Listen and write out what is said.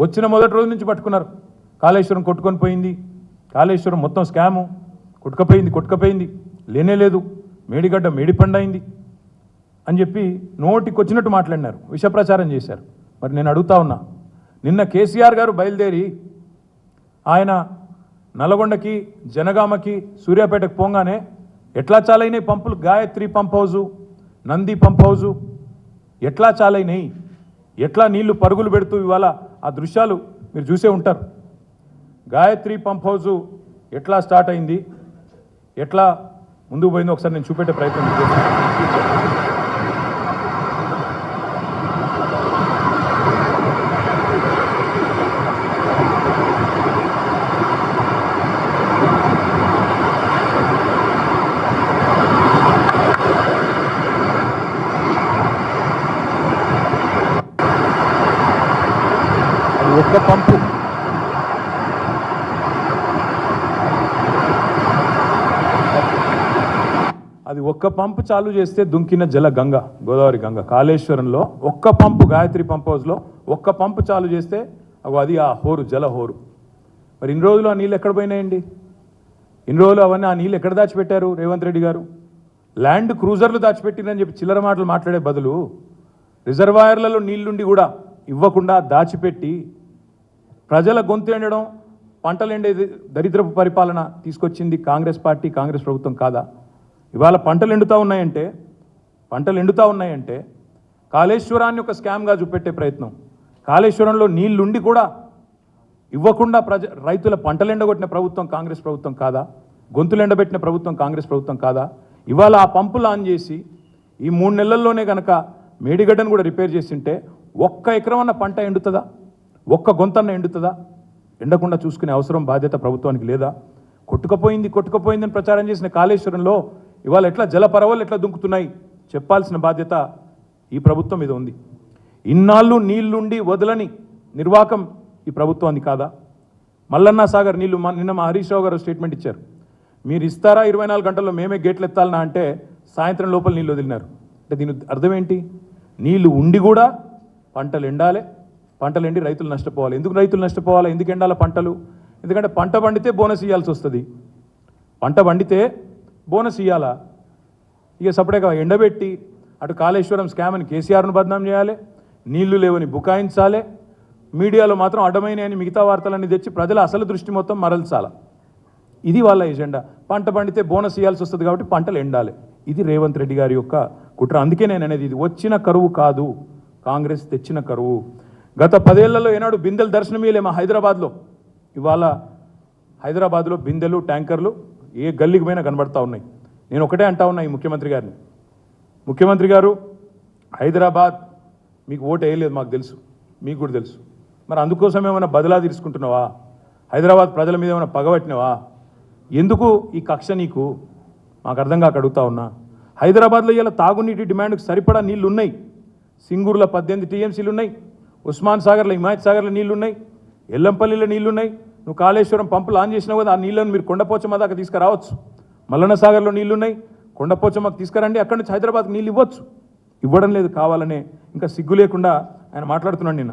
వచ్చిన మొదటి రోజు నుంచి పట్టుకున్నారు. కాళేశ్వరం కొట్టుకొని పోయింది. కాళేశ్వరం మొత్తం స్కాము. కొట్టుకపోయింది కొట్టుకపోయింది. లేనే లేదు. మేడిగడ్డ మేడిపండైంది అయింది అని చెప్పి నోటికి వచ్చినట్టు మాట్లాడినారు. విషప్రచారం చేశారు. మరి నేను అడుగుతా ఉన్నా నిన్న కేసీఆర్ గారు బయలుదేరి ఆయన నల్గొండకి జనగామకి సూర్యాపేటకు పోగానే ఎట్లా చాలైనాయి పంపులు? Gayatri pump house Nandi pump house ఎట్లా చాలైనాయి? ఎట్లా నీళ్ళు పరుగులు పెడుతూ ఇవాళ ఆ దృశ్యాలు మీరు చూసే ఉంటారు. గాయత్రి పంప్ హౌజు ఎట్లా స్టార్ట్ అయింది? ఎట్లా ముందుకు పోయిందో ఒకసారి నేను చూపెట్టే ప్రయత్నం చేస్తాను. ఒక్క పంపు. అది ఒక్క పంపు చాలు చేస్తే దుంకిన జల గంగ గోదావరి గంగ. కాళేశ్వరంలో ఒక్క పంపు గాయత్రి పంప్ హౌస్లో ఒక్క పంపు చాలు చేస్తే అది ఆ హోరు జల హోరు. మరి ఇన్ని రోజులు ఆ నీళ్ళు ఎక్కడ పోయినాయండి? ఇన్ని రోజులు అవన్నీ ఆ నీళ్ళు ఎక్కడ దాచిపెట్టారు రేవంత్ రెడ్డి గారు? ల్యాండ్ క్రూజర్లు దాచిపెట్టిందని చెప్పి చిల్లర మాటలు మాట్లాడే బదులు రిజర్వాయర్లలో నీళ్ళుండి కూడా ఇవ్వకుండా దాచిపెట్టి ప్రజల గొంతు ఎండడం పంటలు ఎండే దరిద్రపు పరిపాలన తీసుకొచ్చింది కాంగ్రెస్ పార్టీ కాంగ్రెస్ ప్రభుత్వం కాదా? ఇవాళ పంటలు ఎండుతూ ఉన్నాయంటే పంటలు ఎండుతూ ఉన్నాయంటే కాళేశ్వరాన్ని ఒక స్కామ్గా చూపెట్టే ప్రయత్నం. కాళేశ్వరంలో నీళ్ళుండి కూడా ఇవ్వకుండా ప్రజ రైతుల పంటలు ఎండగొట్టిన ప్రభుత్వం కాంగ్రెస్ ప్రభుత్వం కాదా? గొంతులు ఎండబెట్టిన ప్రభుత్వం కాంగ్రెస్ ప్రభుత్వం కాదా? ఇవాళ ఆ పంపులు ఆన్ చేసి ఈ మూడు నెలల్లోనే కనుక మేడిగడ్డను కూడా రిపేర్ చేసింటే ఒక్క ఎకరం అన్న పంట ఎండుతుందా? ఒక్క గొంతన్న ఎండుతుందా? ఎండకుండా చూసుకునే అవసరం బాధ్యత ప్రభుత్వానికి లేదా? కొట్టుకపోయింది కొట్టుకపోయిందని ప్రచారం చేసిన కాళేశ్వరంలో ఇవాళ ఎట్లా జలపరవలు ఎట్లా దుంకుతున్నాయి? చెప్పాల్సిన బాధ్యత ఈ ప్రభుత్వం మీద ఉంది. ఇన్నాళ్ళు నీళ్ళుండి వదలని నిర్వాకం ఈ ప్రభుత్వాన్ని కాదా? మల్లన్న సాగర్ నీళ్ళు మా- నిన్న మా హరీష్ రావు గారు స్టేట్మెంట్ ఇచ్చారు. మీరు ఇస్తారా? ఇరవై నాలుగు గంటల్లో మేమే గేట్లు ఎత్తాలనా అంటే సాయంత్రం లోపల నీళ్ళు వదిలినారు. అంటే దీని అర్థం ఏంటి? నీళ్ళు ఉండి కూడా పంటలు ఎండాలి. పంటలు ఎండి రైతులు నష్టపోవాలి. ఎందుకు రైతులు నష్టపోవాలి? ఎందుకు ఎండాలి పంటలు? ఎందుకంటే పంట పండితే బోనస్ ఇవ్వాల్సి వస్తుంది. పంట పండితే బోనస్ ఇవ్వాలా ఇక సపరేట్గా ఎండబెట్టి అటు కాళేశ్వరం స్కామ్ అని కేసీఆర్ను బదనాం చేయాలి. నీళ్ళు లేవని బుకాయించాలి. మీడియాలో మాత్రం అడ్డమైన అని మిగతా వార్తలన్నీ తెచ్చి ప్రజల అసలు దృష్టి మొత్తం మరల్చాల. ఇది వాళ్ళ ఎజెండా. పంట పండితే బోనస్ ఇవ్వాల్సి వస్తుంది కాబట్టి పంటలు ఎండాలి. ఇది రేవంత్ రెడ్డి గారి యొక్క కుట్ర. అందుకే నేను అనేది ఇది. వచ్చిన కరువు కాదు. కాంగ్రెస్ తెచ్చిన కరువు. గత పదేళ్ళలో ఏనాడు బిందెలు దర్శనమీయలే మా హైదరాబాద్లో? ఇవాళ హైదరాబాద్లో బిందెలు ట్యాంకర్లు ఏ గల్లీకి పోయినా కనబడతా ఉన్నాయి. నేను ఒకటే అంటా ఉన్నా ఈ ముఖ్యమంత్రి గారిని. ముఖ్యమంత్రి గారు హైదరాబాద్ మీకు ఓటు వేయలేదు మాకు తెలుసు. మీకు కూడా తెలుసు. మరి అందుకోసం ఏమైనా బదిలా తీసుకుంటున్నావా? హైదరాబాద్ ప్రజల మీద ఏమైనా పగబట్టినావా ఎందుకు ఈ కక్ష నీకు? మాకు అర్థం కాక అడుగుతా ఉన్నా. హైదరాబాద్లో ఇలా తాగునీటి డిమాండ్కి సరిపడా నీళ్ళు ఉన్నాయి సింగూరులో పద్దెనిమిది టీఎంసీలు ఉన్నాయి ఉస్మాన్ సాగర్లో హిమాయత్ సాగర్లో నీళ్ళున్నాయి ఎల్లంపల్లిలో నీళ్ళున్నాయి. నువ్వు కాళేశ్వరం పంపులు ఆన్ చేసినావు కదా ఆ నీళ్ళను మీరు కొండపోచమ్మ దాకా తీసుకురావచ్చు. మల్లన్న సాగర్లో నీళ్ళున్నాయి కొండపోచమ్మకు తీసుకురండి అక్కడి నుంచి హైదరాబాద్కి నీళ్ళు ఇవ్వచ్చు. ఇవ్వడం లేదు కావాలనే ఇంకా సిగ్గు లేకుండా ఆయన మాట్లాడుతున్నాడు నిన్న.